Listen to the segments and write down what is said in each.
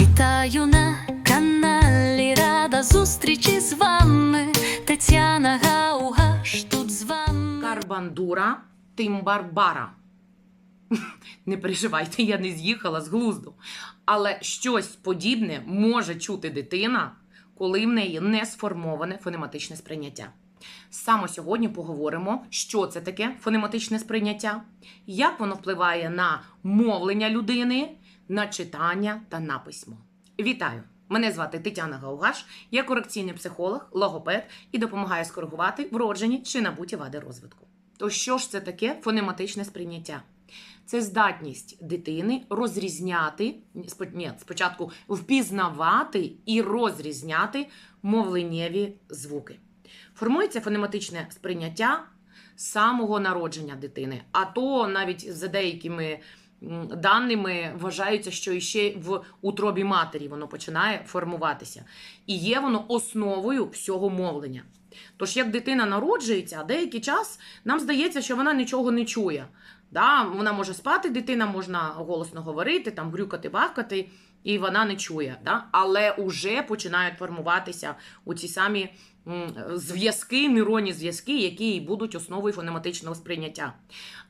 Вітаю на каналі, рада зустрічі з вами. Тетяна Гаугаш тут з вами. Карбандура Тимбарбара. Не переживайте, я не з'їхала з глузду. Але щось подібне може чути дитина, коли в неї не сформоване фонематичне сприйняття. Саме сьогодні поговоримо, що це таке фонематичне сприйняття, як воно впливає на мовлення людини, на читання та на письмо. Вітаю! Мене звати Тетяна Гаугаш, я корекційний психолог, логопед і допомагаю скоригувати вроджені чи набуті вади розвитку. То що ж це таке фонематичне сприйняття? Це здатність дитини розрізняти ні, спочатку впізнавати і розрізняти мовленнєві звуки. Формується фонематичне сприйняття самого народження дитини, а то навіть за деякими даними вважається, що іще в утробі матері воно починає формуватися. І є воно основою всього мовлення. Тож, як дитина народжується, деякий час нам здається, що вона нічого не чує. Да? Вона може спати, дитина можна голосно говорити, там грюкати, бахкати, і вона не чує. Да? Але вже починають формуватися у ці самі зв'язки, нейронні зв'язки, які і будуть основою фонематичного сприйняття.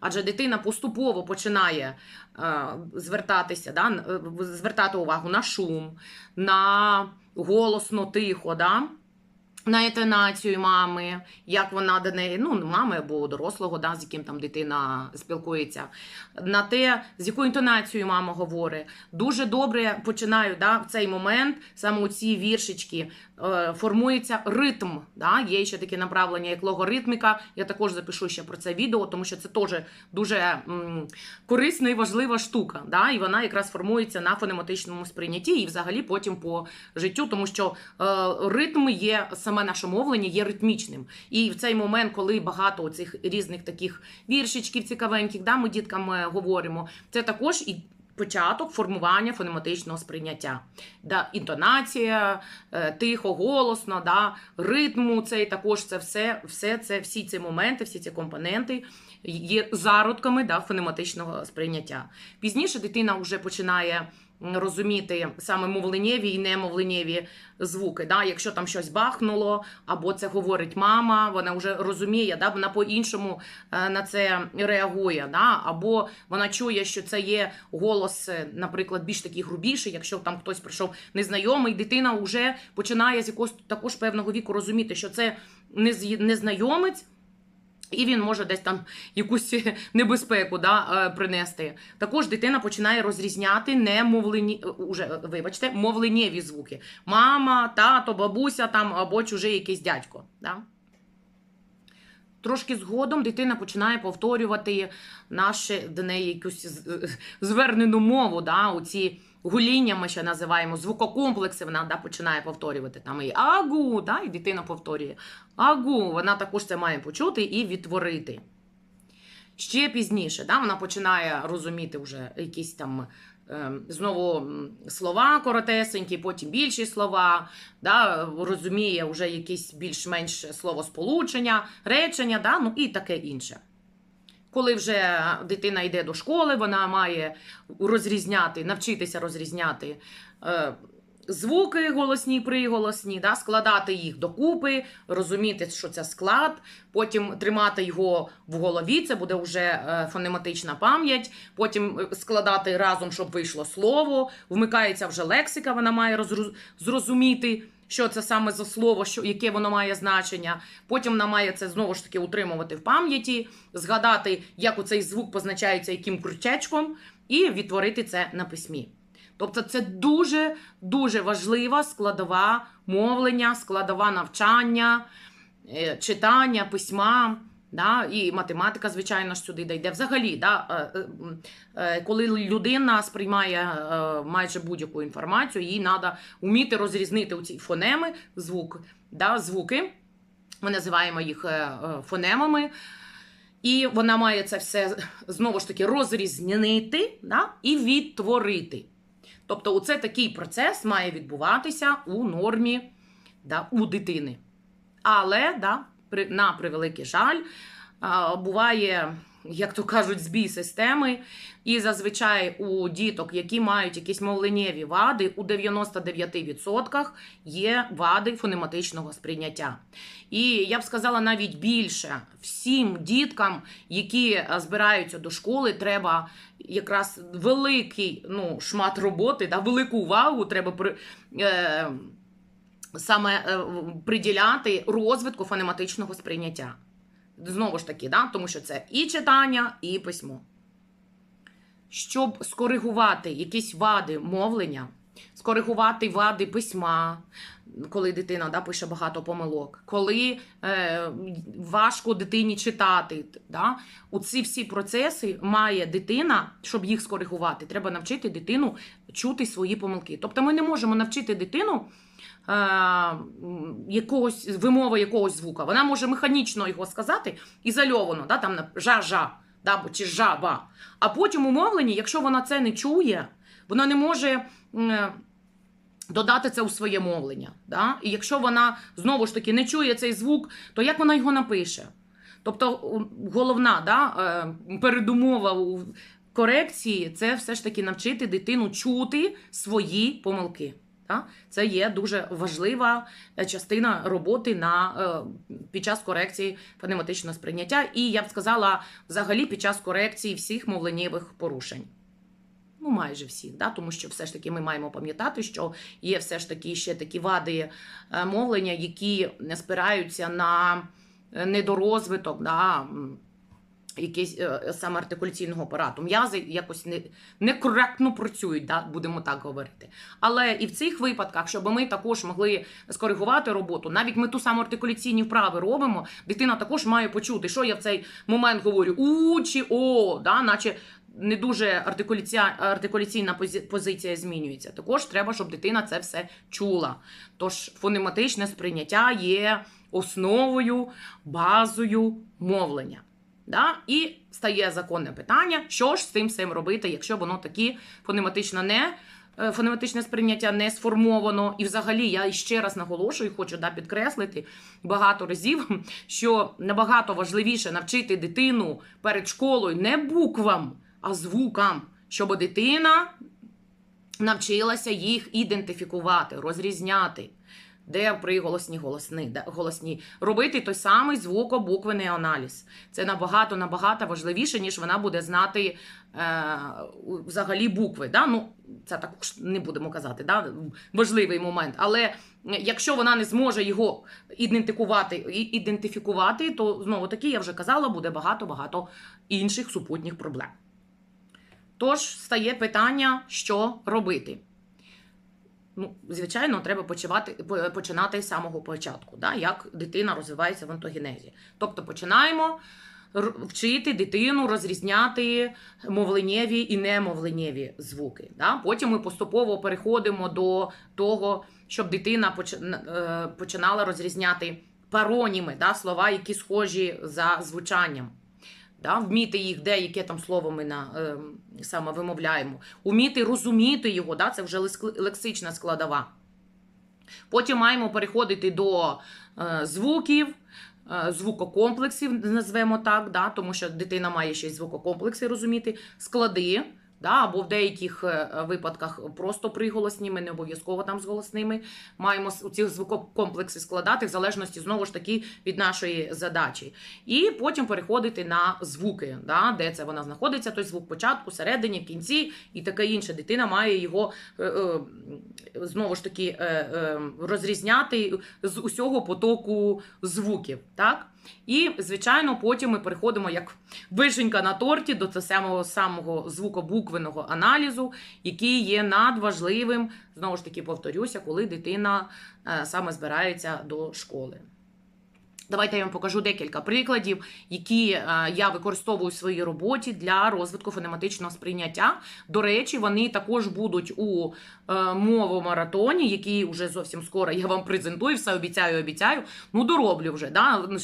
Адже дитина поступово починає е, звертатися, да? е, звертати увагу на шум, на голосно, тихо. Да? На інтонацію мами, як вона до неї, ну, мами або дорослого, да, з яким там дитина спілкується, на те, з якою інтонацією мама говорить. Дуже добре починаю да, в цей момент, саме у ці віршички, е, формується ритм. Да? Є ще таке направлення, як логоритміка. Я також запишу ще про це відео, тому що це теж дуже корисна і важлива штука. Да? І вона якраз формується на фонематичному сприйнятті і взагалі потім по життю, тому що е, ритм є саме наше мовлення є ритмічним. І в цей момент, коли багато цих різних таких віршичків цікавеньких, да, ми діткам е, говоримо, це також і. Початок формування фонематичного сприйняття, да, інтонація, е, тихо, голосно, да, ритму, цей також це все, все це, всі ці моменти, всі ці компоненти є зародками да, фонематичного сприйняття. Пізніше дитина вже починає розуміти саме мовленнєві і немовленнєві звуки. Да? Якщо там щось бахнуло, або це говорить мама, вона вже розуміє, да? вона по-іншому е, на це реагує. Да? Або вона чує, що це є голос, е, наприклад, більш такий грубіший, якщо там хтось прийшов незнайомий, дитина вже починає з якогось також певного віку розуміти, що це незнайомець. І він може десь там якусь небезпеку да, е, принести. Також дитина починає розрізняти немовлені, е, уже, вибачте, мовленєві звуки. Мама, тато, бабуся там або чужий якийсь дядько. Да? Трошки згодом дитина починає повторювати наше до неї якусь звернену мову. Да? Оці гуління ми ще називаємо, звукокомплекси вона да, починає повторювати. Там і агу, да? і дитина повторює агу. Вона також це має почути і відтворити. Ще пізніше да, вона починає розуміти вже якісь там е, знову слова коротесенькі, потім більші слова, да, розуміє вже якісь більш-менш словосполучення, речення, да, ну і таке інше. Коли вже дитина йде до школи, вона має розрізняти, навчитися розрізняти е, звуки голосні, приголосні, да, складати їх докупи, розуміти, що це склад, потім тримати його в голові, це буде вже е, фонематична пам'ять, потім е, складати разом, щоб вийшло слово, вмикається вже лексика, вона має зрозуміти. Що це саме за слово, що, яке воно має значення. Потім вона має це знову ж таки утримувати в пам'яті, згадати, як оцей звук позначається яким крючечком, і відтворити це на письмі. Тобто це дуже дуже важлива складова мовлення, складова навчання, е, читання, письма. Да, і математика, звичайно ж, сюди дійде. Взагалі, да, е, е, е, коли людина сприймає майже будь-яку інформацію, їй треба вміти розрізнити ці фонеми, звук, да, звуки. Ми називаємо їх фонемами. І вона має це все знову ж таки розрізнити да, і відтворити. Тобто, оце такий процес має відбуватися у нормі да, у дитини. Але да, на превеликий жаль, буває як то кажуть, збій системи. І зазвичай у діток, які мають якісь мовленнєві вади, у 99% є вади фонематичного сприйняття. І я б сказала навіть більше всім діткам, які е, збираються до школи, треба якраз великий ну, шмат роботи, да, велику увагу треба при, е, саме е, приділяти розвитку фонематичного сприйняття. Знову ж таки, да, тому що це і читання, і письмо. Щоб скоригувати якісь вади мовлення, скоригувати вади письма, коли дитина да, пише багато помилок, коли е, важко дитині читати. Да? У ці всі процеси має дитина, щоб їх скоригувати, треба навчити дитину чути свої помилки. Тобто ми не можемо навчити дитину якогось вимови якогось звука. Вона може механічно його сказати ізольовано, да, там жа-жа, да, чи жаба. А потім у мовленні, якщо вона це не чує, вона не може. м, Додати це у своє мовлення. Да? І якщо вона знову ж таки не чує цей звук, то як вона його напише? Тобто головна да, е, передумова у корекції це все ж таки навчити дитину чути свої помилки. Це є дуже важлива е, частина роботи на, е, під час корекції фонематичного сприйняття, і я б сказала, взагалі під час корекції всіх мовленнєвих порушень. Ну, майже всі, да? тому що все ж таки ми маємо пам'ятати, що є все ж таки ще такі вади е, мовлення, які спираються на недорозвиток, да? Якийсь е, саме артикуляційного апарату. М'язи якось не, некоректно працюють, да? будемо так говорити. Але і в цих випадках, щоб ми також могли скоригувати роботу, навіть ми ту саму артикуляційні вправи робимо, дитина також має почути, що я в цей момент говорю у чи о, да? наче не дуже артикуляція, артикуляційна пози- позиція змінюється. Також треба, щоб дитина це все чула. Тож фонематичне сприйняття є основою, базою мовлення. Да? І стає законне питання, що ж з цим всім робити, якщо воно таки фонематично не. е, Фонематичне сприйняття не сформовано, і взагалі я ще раз наголошую, хочу да, підкреслити багато разів, що набагато важливіше навчити дитину перед школою не буквам, а звукам, щоб дитина навчилася їх ідентифікувати, розрізняти, де приголосні голосні, де голосні, робити той самий звукобуквений аналіз. Це набагато набагато важливіше, ніж вона буде знати е, взагалі букви. Да? Ну, це також не будемо казати, да? важливий момент. Але якщо вона не зможе його ідентифікувати, ідентифікувати, то знову таки, я вже казала, буде багато-багато інших супутніх проблем. Тож стає питання, що робити. Ну, звичайно, треба почувати, починати з самого початку, да, як дитина розвивається в онтогенезі. Тобто починаємо вчити дитину розрізняти мовленнєві і немовленнєві звуки. Да? Потім ми поступово переходимо до того, щоб дитина е, починала розрізняти пароніми, да, слова, які схожі за звучанням. Да, вміти їх, де яке там слово ми на, е, саме вимовляємо, уміти розуміти його, да, це вже лексична складова. Потім маємо переходити до е, звуків, е, звукокомплексів, назвемо так, да, тому що дитина має ще й звукокомплекси розуміти, склади, да, або в деяких е, випадках просто приголосніми, не обов'язково там з голосними. Маємо ці звукокомплекси складати в залежності знову ж таки від нашої задачі. І потім переходити на звуки, да, де це вона знаходиться, той звук початку, середині, кінці і таке інше. Дитина має його е, е, знову ж таки е, е, розрізняти з усього потоку звуків. Так? І, звичайно, потім ми переходимо як вишенька на торті до того самого, самого звукобуквеного аналізу, який є надважливим, знову ж таки, повторюся, коли дитина е, саме збирається до школи. Давайте я вам покажу декілька прикладів, які е, я використовую в своїй роботі для розвитку фонематичного сприйняття. До речі, вони також будуть у е, мовомаратоні, який вже зовсім скоро я вам презентую, все обіцяю, обіцяю. Ну, дороблю вже. Да? Ну,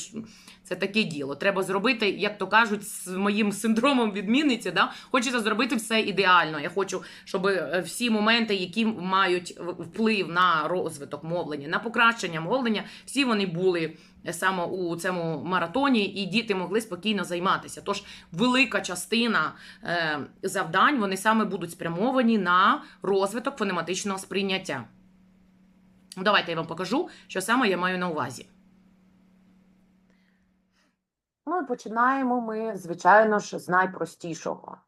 Це таке діло. Треба зробити, як то кажуть, з моїм синдромом відмінниці. Да? Хочеться зробити все ідеально. Я хочу, щоб е, всі моменти, які мають вплив на розвиток мовлення, на покращення мовлення, всі вони були саме у цьому маратоні, і діти могли спокійно займатися. Тож велика частина е, завдань вони саме будуть спрямовані на розвиток фонематичного сприйняття. Ну, Давайте я вам покажу, що саме я маю на увазі. Ну починаємо ми, звичайно ж, з найпростішого.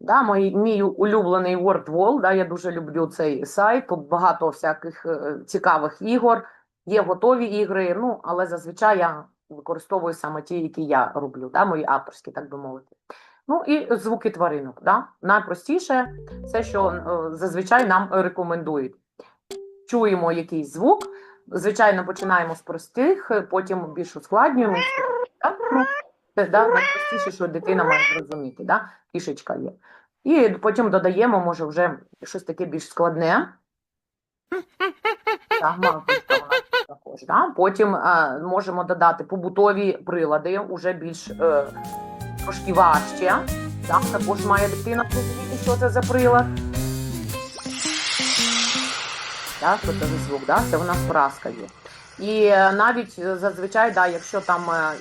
Да, мій, мій улюблений WordWall, да, я дуже люблю цей сайт, тут багато всяких е, цікавих ігор, є готові ігри, ну, але зазвичай я використовую саме ті, які я роблю, да, мої авторські, так би мовити. Ну і звуки тваринок. Да? Найпростіше це, що е, зазвичай нам рекомендують. Чуємо якийсь звук, звичайно, починаємо з простих, потім більш ускладнюємо. Ну, це да, найпростіше, що дитина має зрозуміти, да? фішечка є. І потім додаємо, може, вже щось таке більш складне. Так, мавпочка також, да? Потім е, можемо додати побутові прилади, уже більш е, трошки важче. Так, також має дитина зрозуміти, що це за прилад. Так, що це за звук, да? це в нас праска є. І е, навіть е, зазвичай, да, якщо там е,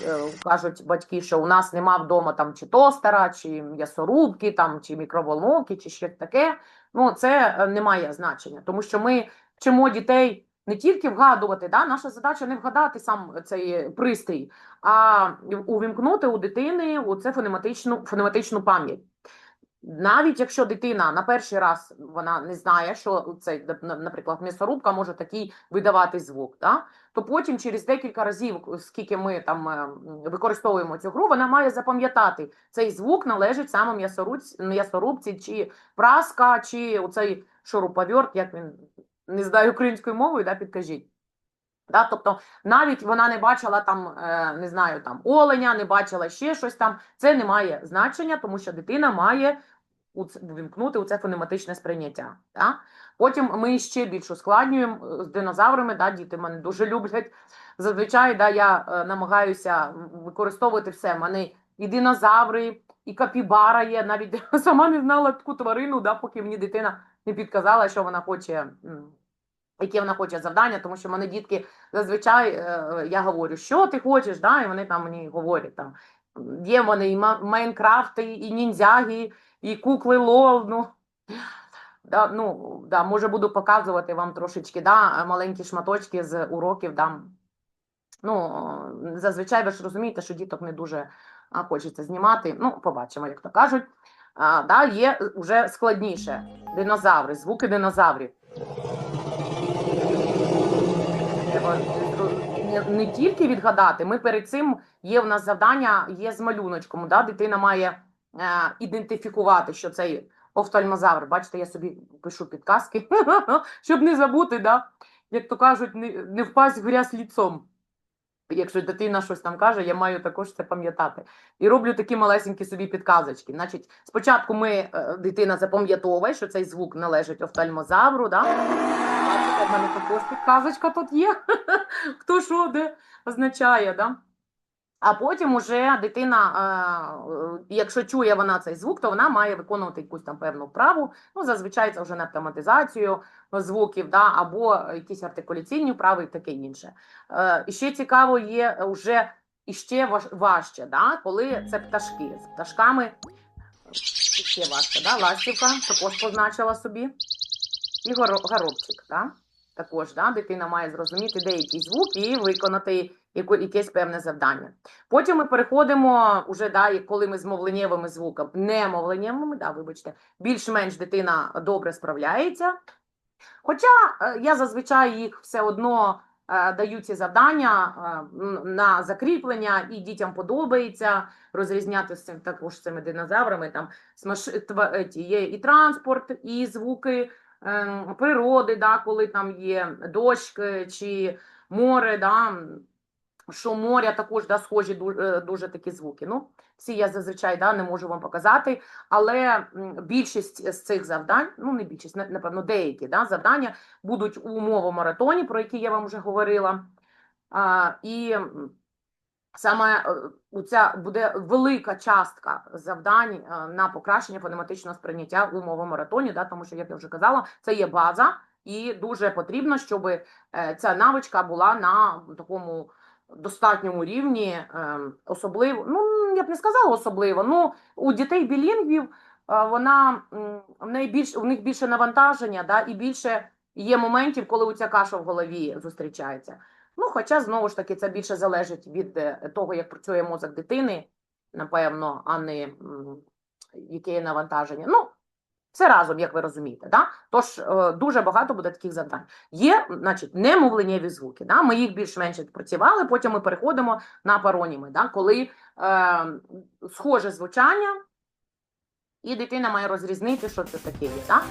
кажуть батьки, що у нас нема вдома там чи тостера, чи м'ясорубки, там, чи мікроволновки, чи щось таке, ну це не має значення, тому що ми вчимо дітей не тільки вгадувати, да, наша задача не вгадати сам цей пристрій, а увімкнути у дитини у це фонематичну, фонематичну пам'ять. Навіть якщо дитина на перший раз вона не знає, що цей, наприклад, м'ясорубка може такий видавати звук, да? то потім через декілька разів, скільки ми там е, використовуємо цю гру, вона має запам'ятати, цей звук належить саме м'ясорубці, чи праска, чи оцей шуруповерт, як він не знаю українською мовою, да, підкажіть. Да, тобто навіть вона не бачила там, е, не знаю, там оленя, не бачила ще щось там. Це не має значення, тому що дитина має у це, вимкнути у це фонематичне сприйняття. Да? Потім ми ще більш ускладнюємо е, з динозаврами. Да, діти мене дуже люблять. Зазвичай да, я е, намагаюся використовувати все. Мене і динозаври, і капібара є. Навіть сама не знала таку тварину, да, поки мені дитина не підказала, що вона хоче. Яке вона хоче завдання, тому що в мене дітки зазвичай е, я говорю, що ти хочеш, да, і вони там мені говорять там. Є в мене і Майнкрафти, і ніндзяги, і кукли лол. Ну, да, ну, да, може буду показувати вам трошечки да, маленькі шматочки з уроків. Да. Ну, зазвичай ви ж розумієте, що діток не дуже а, хочеться знімати. Ну, побачимо, як то кажуть. А, да, є вже складніше. Динозаври, звуки динозаврів. Треба не, не тільки відгадати, ми перед цим є в нас завдання, є з малюночком. Да? Дитина має е, ідентифікувати, що цей офтальмозавр. Бачите, я собі пишу підказки, щоб не забути, да? як то кажуть, не, не впасть в грязь ліцом. Якщо дитина щось там каже, я маю також це пам'ятати. І роблю такі малесенькі собі підказочки. Значить, спочатку ми, е, дитина запам'ятовує, що цей звук належить офтальмозавру. Да? В мене також підказочка тут є. Хто що де означає, да? А потім уже дитина, е, е, якщо чує вона цей звук, то вона має виконувати якусь там певну вправу. Ну, зазвичай це вже на автоматизацію звуків, да, або якісь артикуляційні вправи і таке інше. Е, ще цікаво є вже і ще важче, да, коли це пташки. З пташками ще важче, да? ластівка також позначила собі. І горобчик, да? також да? дитина має зрозуміти деякий звук і виконати якесь певне завдання. Потім ми переходимо уже, да, коли ми з мовленнєвими звуками, не мовленнєвими, да, вибачте, більш-менш дитина добре справляється. Хоча е, я зазвичай їх все одно е, даю ці завдання е, на закріплення, і дітям подобається розрізняти з також цими динозаврами. Там є і транспорт, і звуки природи, да, коли там є дощ чи море, да, шум моря також да, схожі ду- е, дуже такі звуки. Ну, всі я зазвичай да, не можу вам показати, але більшість з цих завдань, ну не більшість, напевно, деякі да, завдання будуть у мовомаратоні, про які я вам вже говорила. А, і саме е, ця буде велика частка завдань е, на покращення фонематичного сприйняття у мовомаратоні, да, тому що, як я вже казала, це є база, і дуже потрібно, щоб е, ця навичка була на такому достатньому рівні, ем, особливо, ну я б не сказала особливо. Ну у дітей білінгвів е, вона в неї більш у них більше навантаження, да, і більше є моментів, коли у ця каша в голові зустрічається. Ну, хоча знову ж таки це більше залежить від е, того, як працює мозок дитини, напевно, а не яке є навантаження. Ну, це разом, як ви розумієте. Да? Тож е, дуже багато буде таких завдань. Є, значить, немовленнєві звуки. Да? Ми їх більш-менш відпрацювали, потім ми переходимо на пароніми, да? коли е, схоже звучання, і дитина має розрізнити, що це таке є. Да?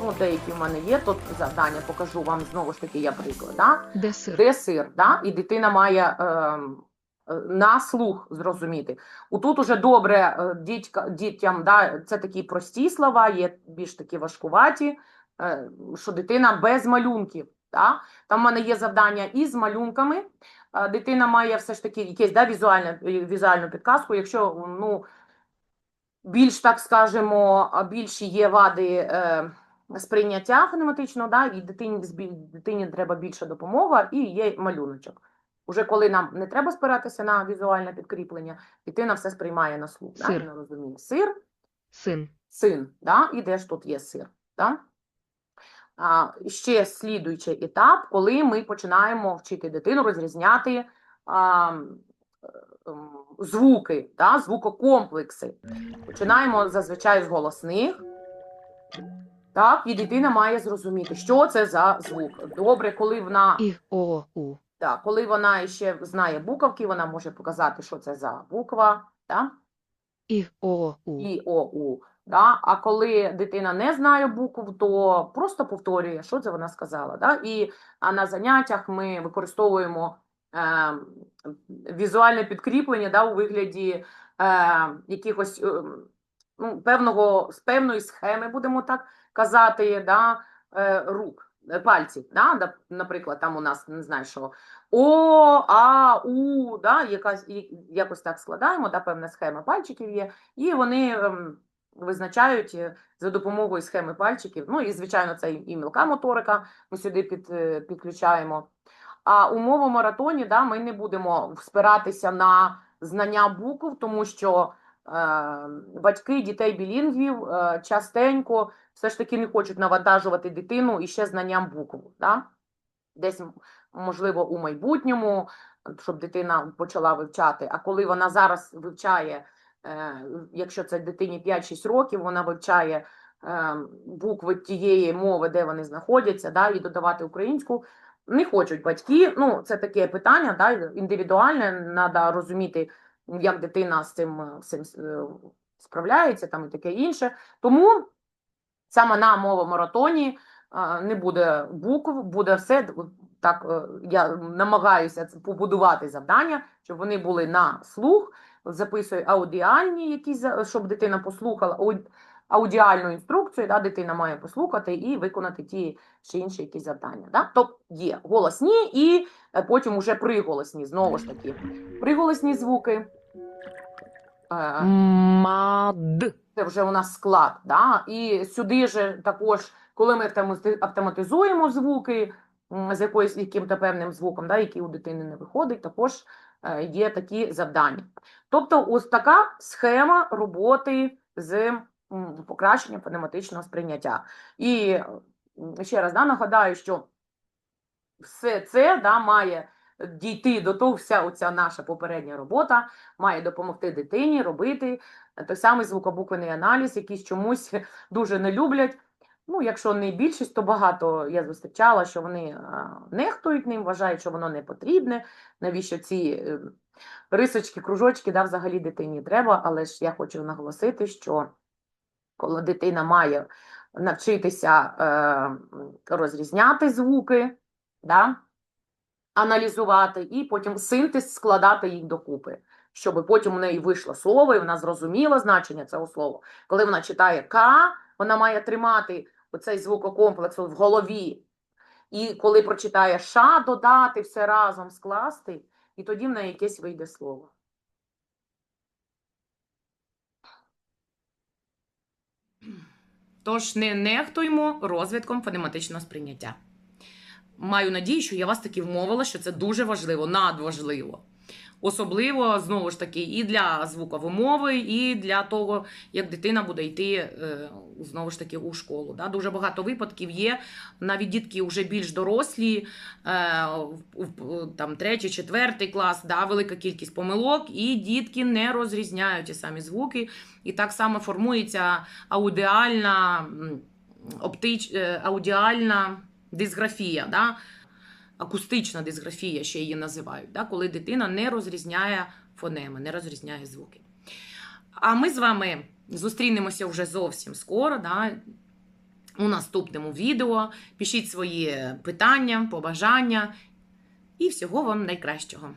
Ну, деякі в мене є тут завдання, покажу вам знову ж таки я приклад. Да? Де сир? Де сир, да? і дитина має е, на слух зрозуміти. Отут уже добре е, дітька, дітям, да, це такі прості слова, є більш такі важкуваті, е, що дитина без малюнків. Да? Там в мене є завдання із малюнками. Е, Дитина має все ж таки якесь да, візуальне, візуальну підказку, якщо ну, більш, так скажемо, більші є вади е, сприйняття фонематичного, да, і дитині, дитині треба більша допомога, і є малюночок. Уже коли нам не треба спиратися на візуальне підкріплення, дитина все сприймає на слух. Сир. вона розуміє. Сир, Син. син, да, і де ж тут є сир. Да? А, ще слідуючий етап, коли ми починаємо вчити дитину розрізняти а, ем, звуки, да, звукокомплекси. Починаємо зазвичай з голосних. Так, і дитина має зрозуміти, що це за звук. Добре, коли вона І о у. Так, коли вона ще знає буковки, вона може показати, що це за буква, так? І о у. І О, У. Да? А коли дитина не знає букв, то просто повторює, що це вона сказала. Да? І а на заняттях ми використовуємо е, візуальне підкріплення да, у вигляді е, якихось е, ну, певного, з певної схеми, будемо так казати, да, е, рук, пальців. Да? Наприклад, там у нас не знаю, що О, А, У, да? якась, якось так складаємо, да, певна схема пальчиків є, і вони ем, визначають е, за допомогою схеми пальчиків. Ну і, звичайно, це і мілка моторика, ми сюди під, е, підключаємо. А у мовомаратоні да, ми не будемо спиратися на знання букв, тому що е, батьки дітей білінгвів е, частенько все ж таки не хочуть навантажувати дитину і ще знанням букв. Да? Десь, можливо, у майбутньому, щоб дитина почала вивчати. А коли вона зараз вивчає, е, якщо це дитині 5-6 років, вона вивчає е, букви тієї мови, де вони знаходяться, да, і додавати українську. Не хочуть батьки. Ну, це таке питання, да, індивідуальне, треба розуміти, як дитина з цим, е, всім е, справляється, там і таке інше. Тому саме на мовомаратоні а, не буде букв, буде все так. е, Я намагаюся побудувати завдання, щоб вони були на слух. Записую аудіальні, якісь, щоб дитина послухала аудіальну інструкцію, да, дитина має послухати і виконати ті чи інші якісь завдання. Да? Тобто є голосні і е, потім уже приголосні, знову ж таки. Приголосні звуки. Е, Мад. Вже у нас склад. Да? І сюди ж також, коли ми автоматизуємо звуки з якоюсь яким-то певним звуком, да, який у дитини не виходить, також е, є такі завдання. Тобто, ось така схема роботи з покращенням фонематичного сприйняття. І ще раз да, нагадаю, що все це да, має дійти до того, вся оця наша попередня робота має допомогти дитині робити той самий звукобуквений аналіз, якийсь чомусь дуже не люблять. Ну, якщо не більшість, то багато я зустрічала, що вони нехтують ним, вважають, що воно не потрібне. Навіщо ці е, рисочки, кружочки, да, взагалі дитині треба. Але ж я хочу наголосити, що коли дитина має навчитися е, розрізняти звуки, да, аналізувати і потім синтез складати їх докупи щоб потім у неї вийшло слово, і вона зрозуміла значення цього слова. Коли вона читає К, вона має тримати оцей звукокомплекс в голові. І коли прочитає ша, додати все разом скласти, і тоді в неї якесь вийде слово. Тож не нехтуймо розвитком фонематичного сприйняття. маю надію, що я вас таки вмовила, що це дуже важливо, надважливо. Особливо, знову ж таки, і для звуковимови, і для того, як дитина буде йти е, знову ж таки у школу. Дуже багато випадків є. Навіть дітки вже більш дорослі, е, там третій, четвертий клас, да, велика кількість помилок, і дітки не розрізняють ті самі звуки. І так само формується аудіальна, оптич, е, аудіальна дисграфія. Да? Акустична дисграфія, ще її називають, да, коли дитина не розрізняє фонеми, не розрізняє звуки. А ми з вами зустрінемося вже зовсім скоро. Да, у наступному відео. Пишіть свої питання, побажання і всього вам найкращого.